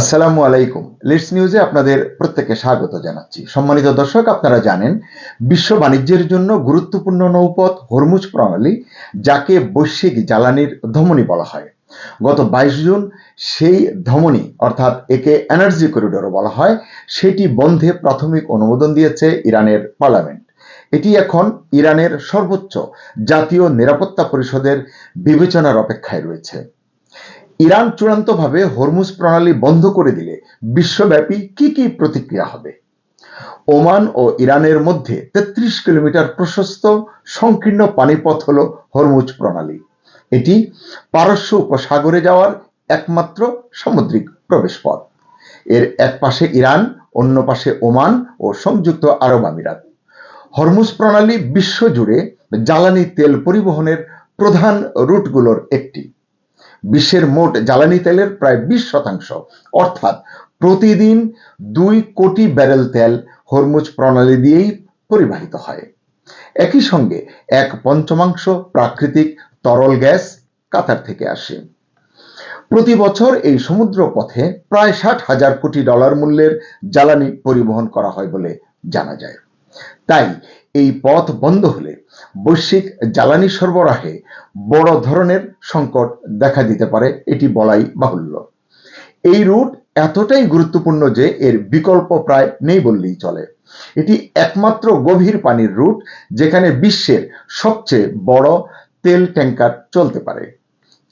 আসসালামু আলাইকুম। লিটস নিউজে আপনাদের প্রত্যেককে স্বাগত জানাচ্ছি। সম্মানিত দর্শক, আপনারা জানেন, বিশ্ব বাণিজ্যের জন্য গুরুত্বপূর্ণ নৌপথ হরমুজ প্রণালী, যাকে বৈশ্বিক জ্বালানির ধমনী বলা হয়। গত বাইশ জুন সেই ধমনী, অর্থাৎ একে এনার্জি করিডোরও বলা হয়, সেটি বন্ধে প্রাথমিক অনুমোদন দিয়েছে ইরানের পার্লামেন্ট এটি এখন ইরানের সর্বোচ্চ জাতীয় নিরাপত্তা পরিষদের বিবেচনার অপেক্ষায় রয়েছে। ইরান চূড়ান্তভাবে হরমুজ প্রণালী বন্ধ করে দিলে বিশ্বব্যাপী কি কি প্রতিক্রিয়া হবে? ওমান ও ইরানের মধ্যে ৩৩ কিলোমিটার প্রশস্ত সংকীর্ণ পানিপথ হল হরমুজ প্রণালী। এটি পারস্য উপসাগরে যাওয়ার একমাত্র সামুদ্রিক প্রবেশপথ। এর এক পাশে ইরান, অন্য পাশে ওমান ও সংযুক্ত আরব আমিরাত। হরমুজ প্রণালী বিশ্বজুড়ে জ্বালানি তেল পরিবহনের প্রধান রুটগুলোর একটি। বিশ্বের মোট জ্বালানি তেলের প্রায় বিশ শতাংশ। অর্থাৎ প্রতিদিন দুই কোটি ব্যারেল তেল হরমুজ প্রণালী দিয়েই পরিবাহিত হয়। একই সঙ্গে এক পঞ্চমাংশ প্রাকৃতিক তরল গ্যাস কাতার থেকে আসে। প্রতি বছর এই সমুদ্র পথে প্রায় ষাট হাজার কোটি ডলার মূল্যের জ্বালানি পরিবহন করা হয় বলে জানা যায়। তাই এই পথ বন্ধ হলে বৈশ্বিক জ্বালানি সরবরাহে বড় ধরনের সংকট দেখা দিতে পারে, এটি বলাই বাহুল্য। এই রুট এতটাই গুরুত্বপূর্ণ যে এর বিকল্প প্রায় নেই বললেই চলে। এটি একমাত্র গভীর পানির রুট যেখানে বিশ্বের সবচেয়ে বড় তেল ট্যাঙ্কার চলতে পারে।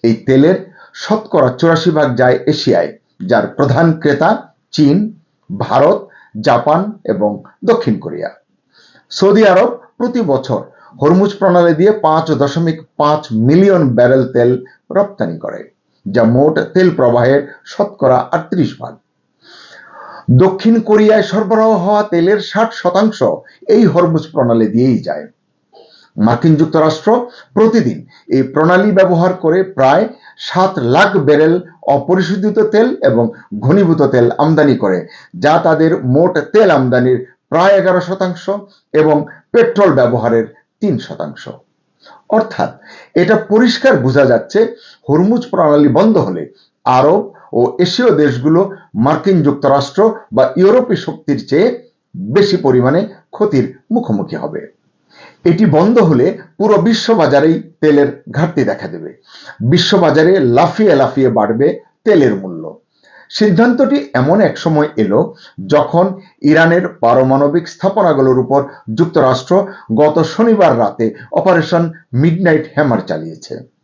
এই তেলের শতকরা চুরাশি ভাগ যায় এশিয়ায়, যার প্রধান ক্রেতা চীন, ভারত, জাপান এবং দক্ষিণ কোরিয়া। সৌদি আরব প্রতি বছর হরমুজ প্রণালী দিয়ে পাঁচ দশমিক পাঁচ মিলিয়ন ব্যারেল তেল রপ্তানি করে, যা মোট তেল প্রবাহের শতকরা আটত্রিশ ভাগ। দক্ষিণ কোরিয়ায় সরবরাহ হওয়া তেলের ষাট শতাংশ এই হরমুজ প্রণালী দিয়েই যায়। মার্কিন যুক্তরাষ্ট্র প্রতিদিন এই প্রণালী ব্যবহার করে প্রায় সাত লাখ ব্যারেল অপরিশোধিত তেল এবং ঘনীভূত তেল আমদানি করে, যা তাদের মোট তেল আমদানির প্রায় এগারো শতাংশ এবং পেট্রোল ব্যবহারের তিন শতাংশ। অর্থাৎ এটা পরিষ্কার বোঝা যাচ্ছে হরমুজ প্রণালী বন্ধ হলে আরব ও এশীয় দেশগুলো মার্কিন যুক্তরাষ্ট্র বা ইউরোপীয় শক্তির চেয়ে বেশি পরিমাণে ক্ষতির মুখোমুখি হবে। এটি বন্ধ হলে পুরো বিশ্ববাজারেই তেলের ঘাটতি দেখা দেবে। বিশ্ববাজারে লাফিয়ে লাফিয়ে বাড়বে তেলের মূল্য। সিদ্ধান্তটি এমন এক সময় এলো যখন ইরানের পারমাণবিক স্থাপনাগুলোর উপর যুক্তরাষ্ট্র গত শনিবার রাতে অপারেশন মিডনাইট হ্যামার চালিয়েছে।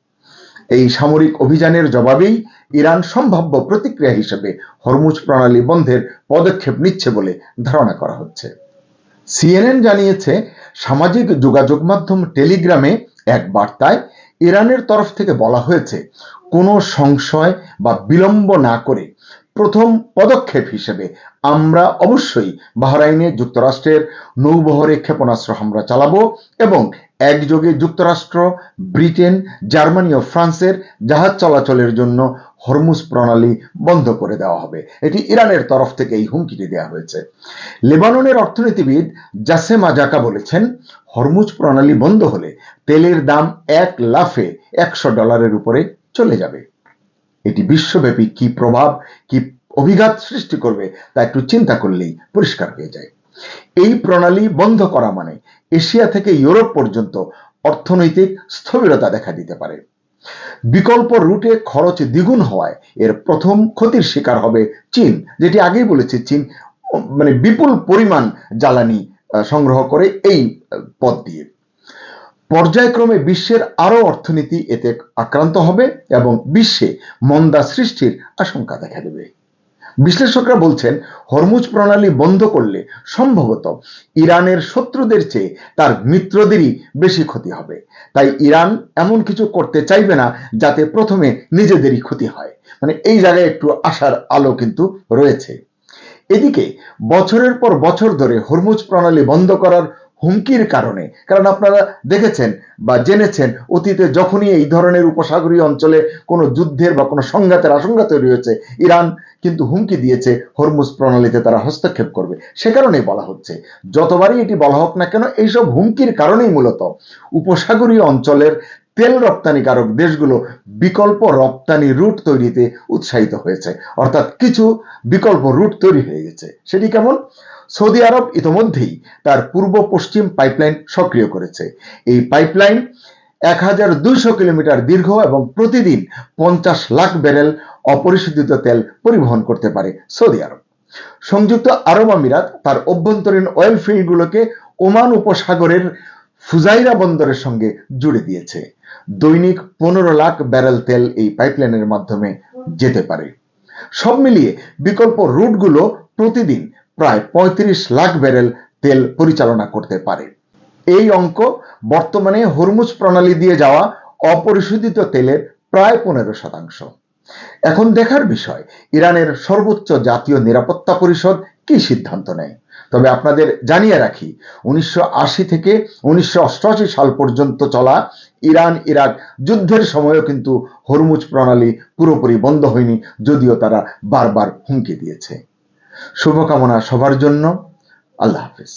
এই সামরিক অভিযানের জবাবেই ইরান সম্ভাব্য প্রতিক্রিয়া হিসেবে হরমুজ প্রণালী বন্ধের পদক্ষেপ নিচ্ছে বলে ধারণা করা হচ্ছে। সিএনএন জানিয়েছে, সামাজিক যোগাযোগ মাধ্যম টেলিগ্রামে এক বার্তায় ইরানের তরফ থেকে বলা হয়েছে, কোনো সংশয় বা বিলম্ব না করে প্রথম পদক্ষেপ হিসেবে আমরা অবশ্যই বাহরাইনে যুক্তরাষ্ট্রের নৌবহরে ক্ষেপণাস্ত্র হামলা চালাবো এবং একযোগে যুক্তরাষ্ট্র, ব্রিটেন, জার্মানি ও ফ্রান্সের জাহাজ চলাচলের জন্য হরমুজ প্রণালী বন্ধ করে দেওয়া হবে। এটি ইরানের তরফ থেকে এই হুমকিটি দেওয়া হয়েছে। লেবাননের অর্থনীতিবিদ জাসেম আজাকা বলেছেন, হরমুজ প্রণালী বন্ধ হলে তেলের দাম এক লাফে একশো ডলারের উপরে চলে যাবে। এটি বিশ্বব্যাপী কি প্রভাব, কি অভিঘাত সৃষ্টি করবে তা একটু চিন্তা করলেই পরিষ্কার হয়ে যায়। এই প্রণালী বন্ধ করা মানে এশিয়া থেকে ইউরোপ পর্যন্ত অর্থনৈতিক স্থবিরতা দেখা দিতে পারে। বিকল্প রুটে খরচ দ্বিগুণ হওয়ায় এর প্রথম ক্ষতির শিকার হবে চীন, যেটি আগেই বলেছে চীন মানে বিপুল পরিমাণ জ্বালানি সংগ্রহ করে এই পথ দিয়ে। পর্যায়ক্রমে বিশ্বের আরও অর্থনীতি এতে আক্রান্ত হবে এবং বিশ্বে মন্দা সৃষ্টির আশঙ্কা দেখা দেবে। বিশ্লেষকরা বলছেন, হরমুজ প্রণালী বন্ধ করলে সম্ভবত ইরানের শত্রুদের চেয়ে তার মিত্রদেরই বেশি ক্ষতি হবে। তাই ইরান এমন কিছু করতে চাইবে না যাতে প্রথমে নিজেদেরই ক্ষতি হয়। মানে এই জায়গায় একটু আশার আলো কিন্তু রয়েছে। এদিকে, বছরের পর বছর ধরে হরমুজ প্রণালী বন্ধ করার হুমকির কারণে। কারণ আপনারা দেখেছেন বা জেনেছেন, অতীতে যখনই এই ধরনের উপসাগরীয় অঞ্চলে কোনো যুদ্ধের বা কোনো সংঘাতের আশঙ্কা তৈরি হয়েছে, ইরান কিন্তু হুমকি দিয়েছে, হরমুজ প্রণালীতে তারা হস্তক্ষেপ করবে। সে কারণেই বলা হচ্ছে, যতবারই এটি বলা হোক না কেন, এইসব হুমকির কারণেই মূলত উপসাগরীয় অঞ্চলের তেল রপ্তানিকারক দেশগুলো বিকল্প রপ্তানি রুট তৈরিতে উৎসাহিত হয়েছে। অর্থাৎ কিছু বিকল্প রুট তৈরি হয়ে গেছে। সেটি কেমন? সৌদি আরব ইতোমধ্যেই তার পূর্ব পশ্চিম পাইপলাইন সক্রিয় করেছে। এই পাইপলাইন এক হাজার দুইশো কিলোমিটার দীর্ঘ এবং প্রতিদিন পঞ্চাশ লাখ ব্যারেল অপরিশোধিত তেল পরিবহন করতে পারে সৌদি আরব। সংযুক্ত আরব আমিরাত তার অভ্যন্তরীণ অয়েল ফিল্ডগুলোকে ওমান উপসাগরের ফুজাইরা বন্দরের সঙ্গে জুড়ে দিয়েছে। দৈনিক পনেরো লাখ ব্যারেল তেল এই পাইপলাইনের মাধ্যমে যেতে পারে। সব মিলিয়ে বিকল্প রুটগুলো প্রতিদিন প্রায় পঁয়ত্রিশ লাখ ব্যারেল তেল পরিচালনা করতে পারে। এই অঙ্ক বর্তমানে হরমুজ প্রণালী দিয়ে যাওয়া অপরিশোধিত তেলের প্রায় পনেরো শতাংশ। এখন দেখার বিষয়, ইরানের সর্বোচ্চ জাতীয় নিরাপত্তা পরিষদ কি সিদ্ধান্ত নেয়? তবে আপনাদের জানিয়ে রাখি, উনিশশো আশি থেকে উনিশশো অষ্টআশি সাল পর্যন্ত চলা ইরান ইরাক যুদ্ধের সময়ও কিন্তু হরমুজ প্রণালী পুরোপুরি বন্ধ হয়নি, যদিও তারা বারবার হুমকি দিয়েছে। শুভকামনা সবার জন্য। আল্লাহ হাফিজ।